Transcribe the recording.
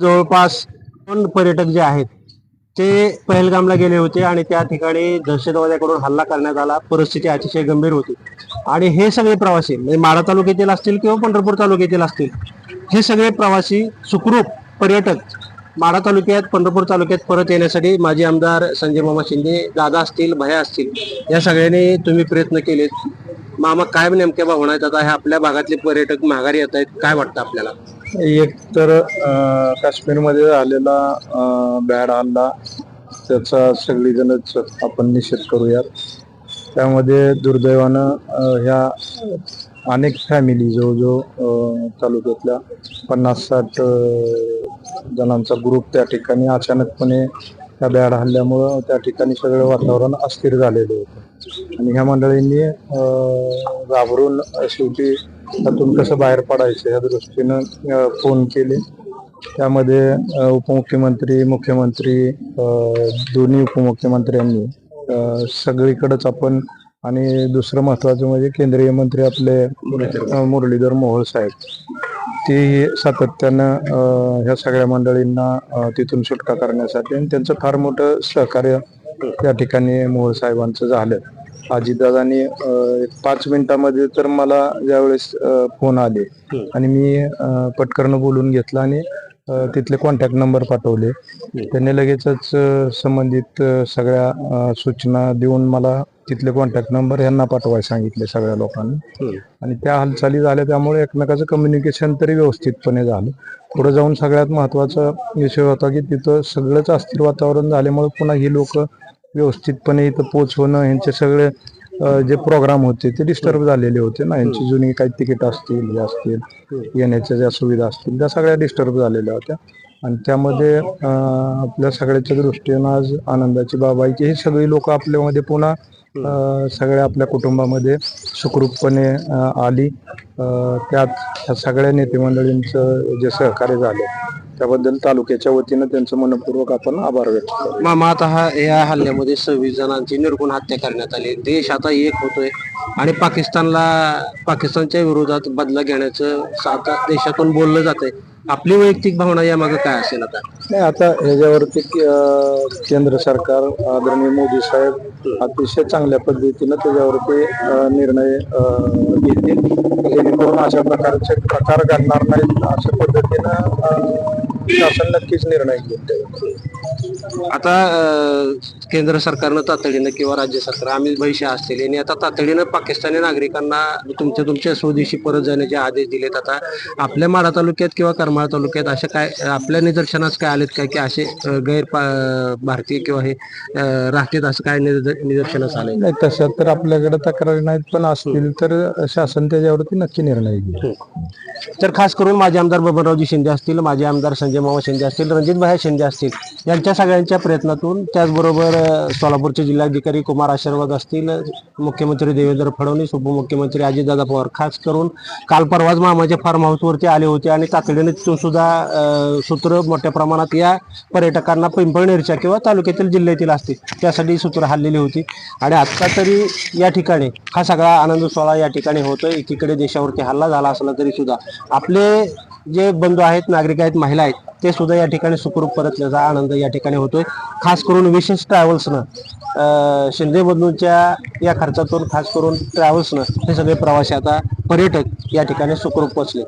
जवळपास दोन पर्यटक जे आहेत ते पहलगामला गेले होते आणि त्या ठिकाणी दहशतवाद्याकडून हल्ला करण्यात आला. परिस्थिती अतिशय गंभीर होती. आणि हे सगळे प्रवासी म्हणजे माढा तालुक्यातील असतील किंवा पंढरपूर तालुक्यातील असतील हे सगळे प्रवासी सुखरूप पर्यटक माढा तालुक्यात पंढरपूर तालुक्यात परत येण्यासाठी माजी आमदार संजय मामा शिंदे दादा असतील भया असतील या सगळ्यांनी तुम्ही प्रयत्न केलेत. मामा काय नेमक्या भावना आहेत? आता हे आपल्या भागातले पर्यटक माघारी येत आहेत काय वाटतं आपल्याला? एक तर काश्मीरमध्ये झालेला बॅड हल्ला त्याचा सगळीजणच आपण निषेध करूयात. त्यामध्ये दुर्दैवानं ह्या अनेक फॅमिली जवळजवळ तालुक्यातल्या पन्नास साठ जणांचा ग्रुप त्या ठिकाणी अचानकपणे त्या बॅड हल्ल्यामुळं त्या ठिकाणी सगळं वातावरण अस्थिर झालेलं होतं. आणि ह्या मंडळींनी घाबरून शेवटी त्यातून कसं बाहेर पडायचं या दृष्टीनं फोन केले. त्यामध्ये उपमुख्यमंत्री मुख्यमंत्री दोन्ही उपमुख्यमंत्र्यांनी सगळीकडंच आपण आणि दुसरं महत्वाचं म्हणजे केंद्रीय मंत्री आपले मुरलीधर मोहोळ साहेब. ते सातत्यानं ह्या सगळ्या मंडळींना तिथून सुटका करण्यासाठी आणि त्यांचं फार मोठं सहकार्य त्या ठिकाणी मोहोळ साहेबांचं झालं. अजितदादांनी पाच मिनिटामध्ये तर मला ज्यावेळेस फोन आले आणि मी पटकन बोलून घेतलं आणि तिथले कॉन्टॅक्ट नंबर पाठवले. त्यांनी लगेचच संबंधित सगळ्या सूचना देऊन मला तिथले कॉन्टॅक्ट नंबर यांना पाठवायला सांगितले सगळ्या लोकांनी. आणि त्या हालचाली झाल्या त्यामुळे एकमेकाचं कम्युनिकेशन तरी व्यवस्थितपणे झालं. पुढे जाऊन सगळ्यात महत्त्वाचा विषय होता की तिथं सगळंच अस्थिर वातावरण झाल्यामुळे पुन्हा ही लोक व्यवस्थितपणे इथं पोचवणं यांचे सगळे जे प्रोग्राम होते ते डिस्टर्ब झालेले होते ना. यांची जुनी काही तिकीट असतील हे असतील येण्याच्या ज्या सुविधा असतील त्या सगळ्या डिस्टर्ब झालेल्या होत्या. आणि त्यामध्ये आपल्या सगळ्याच्या दृष्टीनं आज आनंदाची बाब आहे की ही सगळी लोक आपल्यामध्ये पुन्हा सगळ्या आपल्या कुटुंबामध्ये सुखरूपपणे आली. त्यात ह्या सगळ्या नेते मंडळींचं जे सहकार्य झालं त्याबद्दल तालुक्याच्या वतीनं त्यांचं मनपूर्वक आपण आभार व्यक्त करतो. मामा आता हा या हल्ल्यामध्ये सव्वीस जणांची निर्गुण हत्या करण्यात आली. देश आता एक होतोय आणि पाकिस्तानला पाकिस्तानच्या विरोधात बदला घेण्याचं आता देशातून बोललं जातंय. आपली वैयक्तिक भावना यामागे काय असेल आता? नाही आता ह्याच्यावरती केंद्र सरकार आदरणीय मोदी साहेब अतिशय चांगल्या पद्धतीनं त्याच्यावरती निर्णय घेतील. जेणेकरून अशा प्रकारचे प्रकार घडणार नाहीत. अशा पद्धतीनं शासन नक्कीच निर्णय घेईल आता केंद्र सरकारनं तातडीनं किंवा राज्य सरकार आम्ही भविष्य असतील. यांनी आता तातडीनं पाकिस्तानी नागरिकांना तुमच्या तुमच्या स्वदेशी परत जाण्याचे आदेश दिलेत. आता आपल्या माढा तालुक्यात किंवा करमाळा तालुक्यात अशा काय आपल्या निदर्शनास काय आलेत काय? की असे गैर भारतीय किंवा हे राहतेत असं काय निदर- निदर्शनास आलंय? नाही तसं तर आपल्याकडे तक्रारी नाहीत पण असतील तर शासन त्याच्यावरती नक्की निर्णय घेईल. तर खास करून माझे आमदार बबनरावजी शिंदे असतील माझे आमदार संजय मामा शिंदे असतील रणजित भाई शिंदे असतील यांच्या सगळ्यांच्या प्रयत्नातून त्याचबरोबर सोलापूरचे जिल्हाधिकारी कुमार आशीर्वाद असतील मुख्यमंत्री देवेंद्र फडणवीस उपमुख्यमंत्री अजितदादा पवार. खास करून काल परवाच मामाच्या फार्म हाऊसवरती आले होते आणि तातडीने तिथून सुद्धा सूत्र मोठ्या प्रमाणात या पर्यटकांना पिंपळनेरच्या किंवा तालुक्यातील जिल्ह्यातील असतील त्यासाठी सूत्र हल्लेली होती. आणि आत्ता तरी या ठिकाणी हा सगळा आनंद सोहळा या ठिकाणी होतो एकीकडे देशावरती हल्ला झाला असला तरी सुद्धा आपले जे बंधू आहेत नागरिक आहेत महिला आहेत ते सुद्धा या ठिकाणी सुखरूप परतल्याचा आनंद या ठिकाणी होतोय. खास करून विशेष ट्रॅव्हल्सनं शिंदे बंधूंच्या या खर्चातून खास करून ट्रॅव्हल्सनं हे सगळे प्रवासी आता पर्यटक या ठिकाणी सुखरूप पोचले